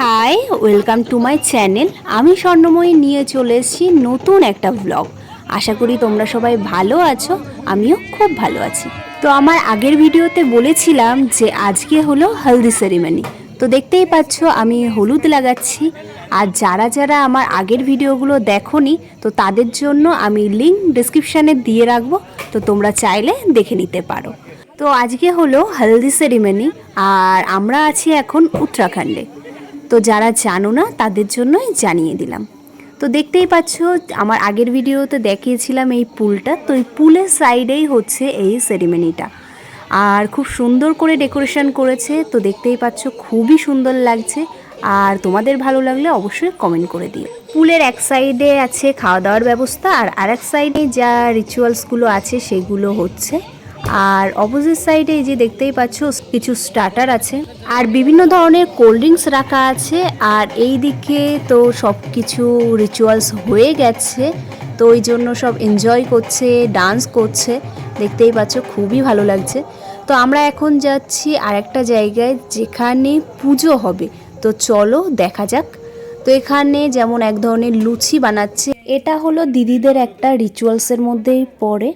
Hi welcome to my channel আমি স্বর্ণময়ী নিয়ে চলে এসেছি নতুন একটা ব্লগ আশা করি তোমরা সবাই ভালো আছো, আমিও খুব ভালো আছি। তো আমার আগের ভিডিওতে বলেছিলাম যে আজকে হলো হলদি সেরিমনি তো দেখতেই পাচ্ছ, আমি হলুদ লাগাচ্ছি। আর যারা যারা আমার আগের ভিডিওগুলো দেখোনি, তো তাদের জন্য আমি লিঙ্ক ডিসক্রিপশানে দিয়ে রাখব। তো তোমরা চাইলে দেখে নিতে পারো। তো আজকে হলো হলদি সেরিমনি আর আমরা আছি এখন উত্তরাখণ্ডে। তো যারা জানো না, তাদের জন্যই জানিয়ে দিলাম। তো দেখতেই পাচ্ছ, আমার আগের ভিডিওতে দেখিয়েছিলাম এই পুলটা। তো এই পুলের সাইডেই হচ্ছে এই সেরিমনিটা আর খুব সুন্দর করে ডেকোরেশন করেছে, তো দেখতেই পাচ্ছ খুবই সুন্দর লাগছে। আর তোমাদের ভালো লাগলে অবশ্যই কমেন্ট করে দিও। পুলের এক সাইডে আছে খাওয়া দাওয়ার ব্যবস্থা, আর আরেক সাইডে যা রিচুয়ালসগুলো আছে, সেগুলো হচ্ছে আর অপোজিট সাইডে যে দেখতেই পাচ্ছ, কিছু স্টার্টার আছে। আর বিভিন্ন ধরনের কোল্ড ড্রিঙ্কস রাখা আছে। আর এই দিকে তো সব কিছু রিচুয়ালস হয়ে গেছে। তো ওই জন্য সব এনজয় করছে ডান্স করছে। দেখতেই পাচ্ছ, খুবই ভালো লাগছে। তো আমরা এখন যাচ্ছি আর একটা জায়গায় যেখানে পুজো হবে। তো চলো দেখা যাক। তো এখানে যেমন এক ধরনের লুচি বানাচ্ছে। এটা হলো দিদিদের একটা রিচুয়ালসের মধ্যেই পড়ে।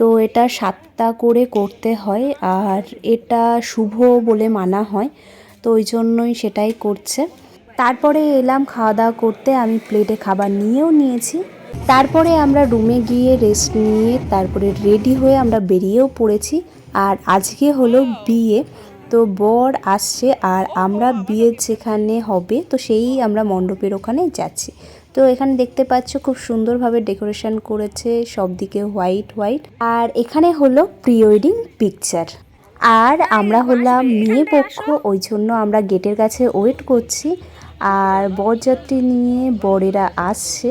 তো এটা সাতটা করে করতে হয় আর এটা শুভ বলে মানা হয়, তো ওই জন্যই সেটাই করছে। তারপরে এলাম খাওয়া দাওয়া করতে, আমি প্লেটে খাবার নিয়েও নিয়েছি। তারপরে আমরা রুমে গিয়ে রেস্ট নিয়ে তারপরে রেডি হয়ে আমরা বেরিয়েও পড়েছি। আর আজকে হলো বিয়ে, তো বর আসছে আর আমরা বিয়ের যেখানে হবে, তো সেই আমরা মণ্ডপের ওখানে যাচ্ছি। তো এখানে দেখতে পাচ্ছ খুব সুন্দরভাবে ডেকোরেশন করেছে সব দিকে হোয়াইট হোয়াইট। আর এখানে হলো প্রি ওয়েডিং পিকচার। আর আমরা হলাম মেয়ে পক্ষ, ওই জন্য আমরা গেটের কাছে ওয়েট করছি। আর বরযাত্রী নিয়ে বরেরা আসছে।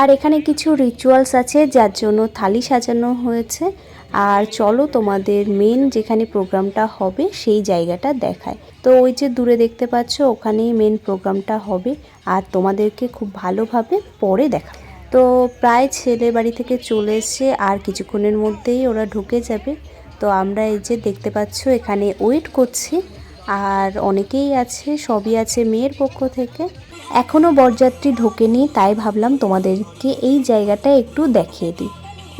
আর এখানে কিছু রিচুয়ালস আছে, যার জন্য থালি সাজানো হয়েছে। আর চলো তোমাদের মেন যেখানে প্রোগ্রামটা হবে সেই জায়গাটা দেখায়। তো ওই যে দূরে দেখতে পাচ্ছ, ওখানেই মেন প্রোগ্রামটা হবে আর তোমাদেরকে খুব ভালোভাবে পরে দেখা। তো প্রায় ছেলে বাড়ি থেকে চলে এসছে আর কিছুক্ষণের মধ্যেই ওরা ঢুকে যাবে। তো আমরা এই যে দেখতে পাচ্ছ, এখানে ওয়েট করছি আর অনেকেই আছে, সবই আছে মেয়ের পক্ষ থেকে। এখনও বরযাত্রী ঢোকেনি, তাই ভাবলাম তোমাদেরকে এই জায়গাটা একটু দেখিয়ে দিই।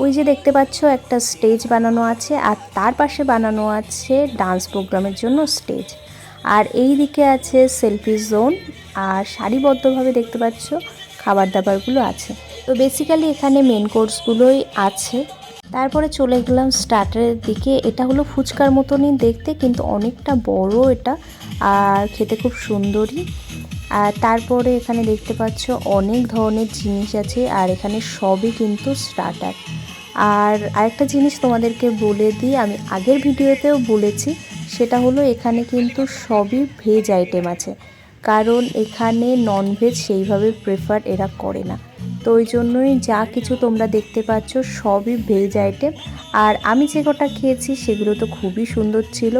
ওই যে দেখতে পাচ্ছ, একটা স্টেজ বানানো আছে আর তার পাশে বানানো আছে ডান্স প্রোগ্রামের জন্য স্টেজ আর এই দিকে আছে সেলফি জোন আর সারিবদ্ধভাবে দেখতে পাচ্ছ খাবার দাবারগুলো আছে। তো বেসিক্যালি এখানে মেন কোর্সগুলোই আছে। তারপরে চলে গেলাম স্টার্টারের দিকে। এটা হলো ফুচকার মতনই দেখতে, কিন্তু অনেকটা বড় এটা আর খেতে খুব সুন্দরই। আর তারপরে এখানে দেখতে পাচ্ছ অনেক ধরনের জিনিস আছে আর এখানে সবই কিন্তু স্টার্টার আর আরেকটা জিনিস তোমাদেরকে বলে দিই, আমি আগের ভিডিওতেও বলেছি, সেটা হলো এখানে কিন্তু সবই ভেজ আইটেম আছে। কারণ এখানে ননভেজ সেইভাবে প্রেফার এরা করে না। তো ওই জন্যই যা কিছু তোমরা দেখতে পাচ্ছ সবই ভেজ আইটেম আর আমি যে কটা খেয়েছি সেগুলো তো খুবই সুন্দর ছিল,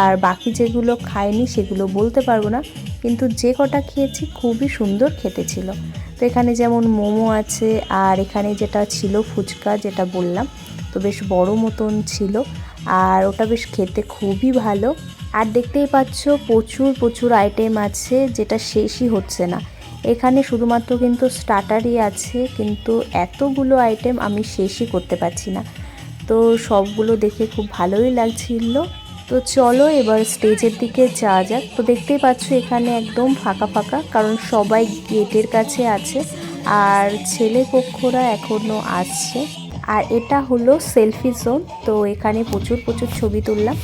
আর বাকি যেগুলো খাইনি সেগুলো বলতে পারব না, কিন্তু যে কটা খেয়েছি খুবই সুন্দর খেতে ছিল। তো এখানে যেমন মোমো আছে, আর এখানে যেটা ছিল ফুচকা যেটা বললাম, তো বেশ বড় মতন ছিল, আর ওটা বেশ খেতে খুবই ভালো। আর দেখতেই পাচ্ছ প্রচুর প্রচুর আইটেম আছে, যেটা শেষই হচ্ছে না। এখানে শুধুমাত্র কিন্তু স্টার্টারই আছে, কিন্তু এতগুলো আইটেম আমি শেষই করতে পারছি না। তো সবগুলো দেখে খুব ভালোই লাগছিল। তো চলো এবার স্টেজের দিকে যাওয়া যাক। তো দেখতেই পাচ্ছ এখানে একদম ফাঁকা ফাঁকা, কারণ সবাই গেটের কাছে আছে আর ছেলে পক্ষরা এখনও আসছে। আর এটা হলো সেলফি জোন, তো এখানে প্রচুর প্রচুর ছবি তুললাম।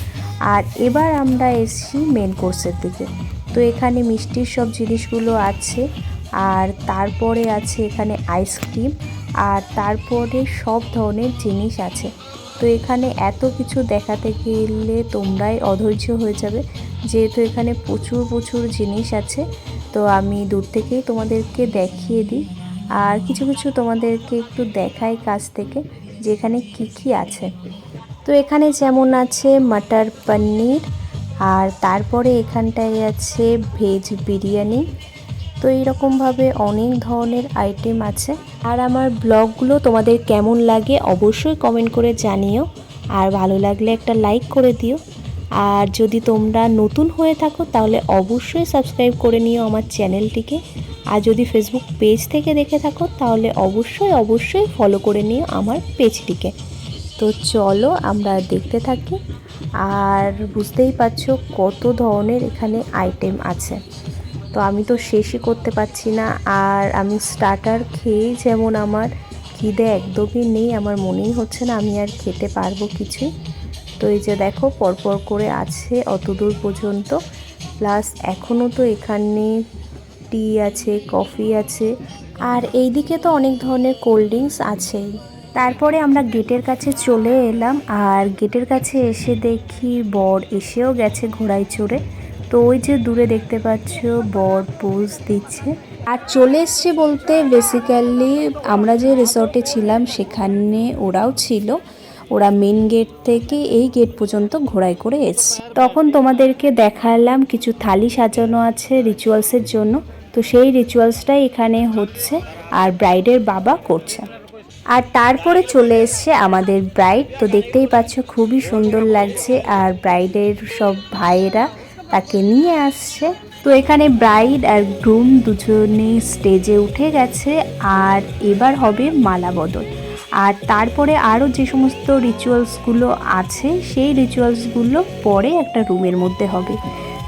আর এবার আমরা এসছি মেন কোর্সের দিকে। তো এখানে মিষ্টির সব জিনিসগুলো আছে, আর তারপরে আছে এখানে আইসক্রিম, আর তারপরে সব ধরনের জিনিস আছে। তো এখানে এত কিছু দেখাতে গেলে তোমরাই অধৈর্য হয়ে যাবে। যেহেতু এখানে প্রচুর প্রচুর জিনিস আছে, তো আমি দূর থেকেই তোমাদেরকে দেখিয়ে দিই। আর কিছু কিছু তোমাদেরকে একটু দেখাই কাছ থেকে যে এখানে কী কী আছে। তো এখানে যেমন আছে মাটার পনির, আর তারপরে এখানটায় আছে ভেজ বিরিয়ানি। তো এইরকমভাবে অনেক ধরনের আইটেম আছে। আর আমার ব্লগগুলো তোমাদের কেমন লাগে অবশ্যই কমেন্ট করে জানিও। আর ভালো লাগলে একটা লাইক করে দিও। আর যদি তোমরা নতুন হয়ে থাকো তাহলে অবশ্যই সাবস্ক্রাইব করে নিও আমার চ্যানেলটিকে আর যদি ফেসবুক পেজ থেকে দেখে থাকো তাহলে অবশ্যই অবশ্যই ফলো করে নিও আমার পেজটিকে তো চলো আমরা দেখতে থাকি। আর বুঝতেই পারছ কত ধরনের এখানে আইটেম আছে। তো আমি তো শেষই করতে পারছি না। আর আমি স্টার্টার খেয়েই যেমন আমার খিদে একদমই নেই, আমার মনেই হচ্ছে না আমি আর খেতে পারব কিছু। তো এই যে দেখো, পরপর করে আছে অত দূর পর্যন্ত। প্লাস এখনও তো এখানে টি আছে কফি আছে। আর এইদিকে তো অনেক ধরনের কোল্ড ড্রিঙ্কস আছেই তারপরে আমরা গেটের কাছে চলে এলাম। আর গেটের কাছে এসে দেখি বর এসেও গেছে ঘোড়ায় চড়ে। তো ওই যে দূরে দেখতে পাচ্ছ বর পোজ দিচ্ছে। আর চলে এসছে বলতে বেসিক্যালি আমরা যে রিসর্টে ছিলাম সেখানে ওরাও ছিল। ওরা মেন গেট থেকে এই গেট পর্যন্ত ঘোড়ায় করে এসছে। তখন তোমাদেরকে দেখালাম কিছু থালি সাজানো আছে রিচুয়ালসের জন্য। তো সেই রিচুয়ালসটাই এখানে হচ্ছে আর ব্রাইডের বাবা করছে। আর তারপরে চলে এসছে আমাদের ব্রাইড তো দেখতেই পাচ্ছ খুবই সুন্দর লাগছে। আর ব্রাইডের সব ভাইয়েরা তাকে নিয়ে আসছে। তো এখানে ব্রাইড আর গ্রুম দুজনে স্টেজে উঠে গেছে আর এবার হবে মালা বদল। আর তারপরে আরও যে সমস্ত রিচুয়ালসগুলো আছে, সেই রিচুয়ালসগুলো পরে একটা রুমের মধ্যে হবে।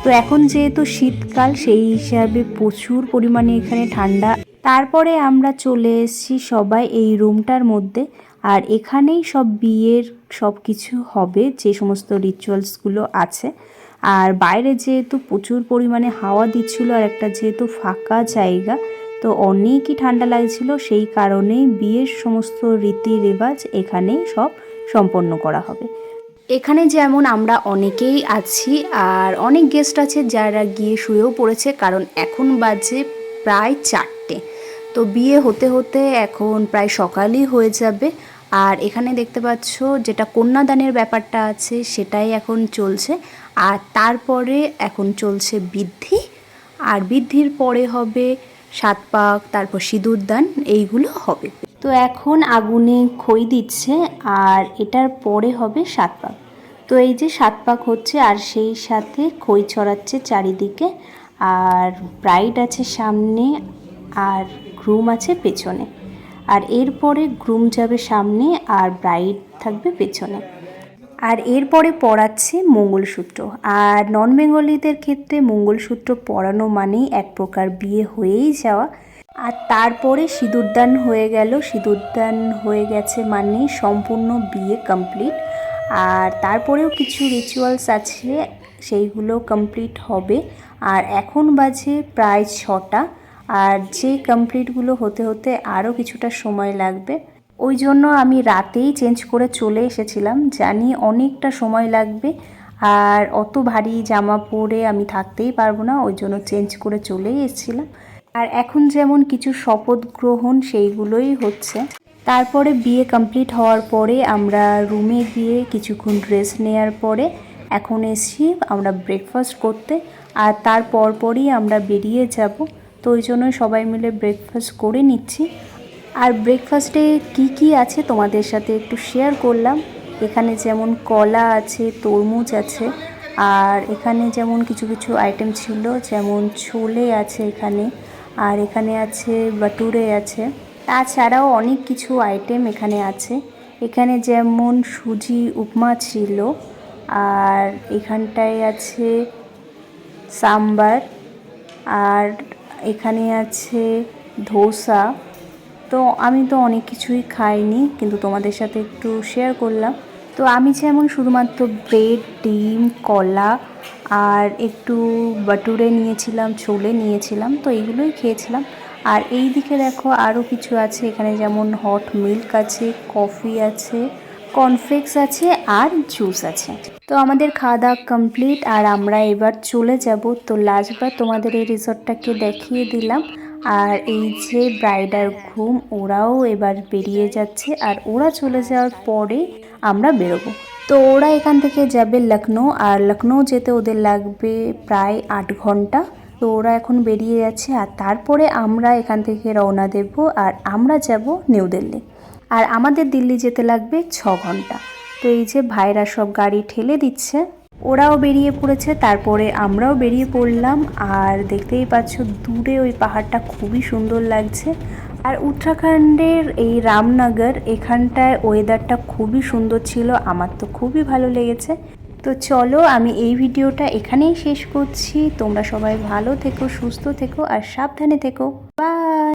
তো এখন যেহেতু শীতকাল, সেই হিসাবে প্রচুর পরিমাণে এখানে ঠান্ডা। তারপরে আমরা চলে এসেছি সবাই এই রুমটার মধ্যে। আর এখানেই সব বিয়ের সব কিছু হবে, যে সমস্ত রিচুয়ালসগুলো আছে। আর বাইরে যেহেতু প্রচুর পরিমাণে হাওয়া দিচ্ছিল আর একটা যেহেতু ফাঁকা জায়গা, তো অনেকই ঠান্ডা লাগছিল। সেই কারণেই বিয়ের সমস্ত রীতি রেওয়াজ এখানেই সব সম্পন্ন করা হবে। এখানে যেমন আমরা অনেকেই আছি আর অনেক গেস্ট আছে যারা গিয়ে শুয়েও পড়েছে, কারণ এখন বাজে প্রায় চারটে। তো বিয়ে হতে হতে এখন প্রায় সকালই হয়ে যাবে আর এখানে দেখতে পাচ্ছ যেটা কন্যাদানের ব্যাপারটা আছে সেটাই এখন চলছে। আর তারপরে এখন চলছে বৃদ্ধি। আর বৃদ্ধির পরে হবে সাত পাক, তারপর সিঁদুরদান এইগুলো হবে। তো এখন আগুনে খই দিচ্ছে আর এটার পরে হবে সাত পাক। তো এই যে সাত পাক হচ্ছে আর সেই সাথে খই ছড়াচ্ছে চারিদিকে আর ব্রাইড আছে সামনে আর গ্রুম আছে পেছনে। আর এরপরে গ্রুম যাবে সামনে আর ব্রাইড থাকবে পেছনে। আর এরপরে পড়াচ্ছে মঙ্গলসূত্র। আর নন বেঙ্গলিদের ক্ষেত্রে মঙ্গলসূত্র পরানো মানেই এক প্রকার বিয়ে হয়েই যাওয়া। আর তারপরে সিঁদুরদান হয়ে গেল। সিঁদুরদান হয়ে গেছে মানে সম্পূর্ণ বিয়ে কমপ্লিট আর তারপরেও কিছু রিচুয়ালস আছে, সেইগুলো কমপ্লিট হবে। আর এখন বাজে প্রায় ছটা। আর যে কমপ্লিটগুলো হতে হতে আরও কিছুটা সময় লাগবে। ওই জন্য আমি রাতেই চেঞ্জ করে চলে এসেছিলাম। জানি অনেকটা সময় লাগবে আর অত ভারী জামা পরে আমি থাকতেই পারব না ওই জন্য চেঞ্জ করে চলেই এসেছিলাম। আর এখন যেমন কিছু শপথ গ্রহণ সেইগুলোই হচ্ছে। তারপরে বিয়ে কমপ্লিট হওয়ার পরে আমরা রুমে গিয়ে কিছুক্ষণ রেস্ট নেওয়ার পরে এখন এসছি আমরা ব্রেকফাস্ট করতে আর তার পরপরই আমরা বেরিয়ে যাব। তো ওই জন্য সবাই মিলে ব্রেকফাস্ট করে নিচ্ছি। আর ব্রেকফাস্টে কি কি আছে তোমাদের সাথে একটু শেয়ার করলাম? এখানে যেমন কলা আছে, তরমুজ আছে, আর এখানে যেমন কিছু কিছু আইটেম ছিল, যেমন ছোলে আছে এখানে, আর এখানে আছে বাটুরে আছে। তাছাড়াও অনেক কিছু আইটেম এখানে আছে। এখানে যেমন সুজি, উপমা ছিল, আর এখানটায় আছে সাম্বার, আর এখানে আছে ধোসা তো আমি তো অনেক কিছুই খাইনি, কিন্তু তোমাদের সাথে একটু শেয়ার করলাম। তো আমি যেমন শুধুমাত্র ব্রেড ডিম, কলা আর একটু বাটুরে নিয়েছিলাম, ছোলে নিয়েছিলাম, তো এইগুলোই খেয়েছিলাম। আর এই দিকে দেখো আরও কিছু আছে, এখানে যেমন হট মিল্ক আছে কফি আছে কর্নফ্লেক্স আছে আর জুস আছে। তো আমাদের খাওয়া দাওয়া কমপ্লিট আর আমরা এবার চলে যাব। তো লাস্টবার তোমাদের এই রিসর্টটাকে দেখিয়ে দিলাম। আর এই যে ব্রাইড আর ঘুম ওরাও এবার বেরিয়ে যাচ্ছে আর ওরা চলে যাওয়ার পরে আমরা বেরোবো। তো ওরা এখান থেকে যাবে লখনৌ আর লখনৌ যেতে ওদের লাগবে প্রায় আট ঘণ্টা। তো ওরা এখন বেরিয়ে যাচ্ছে আর তারপরে আমরা এখান থেকে রওনা দেব আর আমরা যাব নিউ দিল্লি। আর আমাদের দিল্লি যেতে লাগবে ছ ঘণ্টা। তো এই যে ভাইরা সব গাড়ি ঠেলে দিচ্ছে। ওরাও বেরিয়ে পড়েছে, তারপরে আমরাও বেরিয়ে পড়লাম। আর দেখতেই পাচ্ছ, দূরে ওই পাহাড়টা খুবই সুন্দর লাগছে। আর উত্তরাখণ্ডের এই রামনগর, এখানটায় ওয়েদারটা খুবই সুন্দর ছিল, আমার তো খুবই ভালো লেগেছে। তো চলো, আমি এই ভিডিওটা এখানেই শেষ করছি। তোমরা সবাই ভালো থেকো, সুস্থ থেকো, আর সাবধানে থেকো। বাই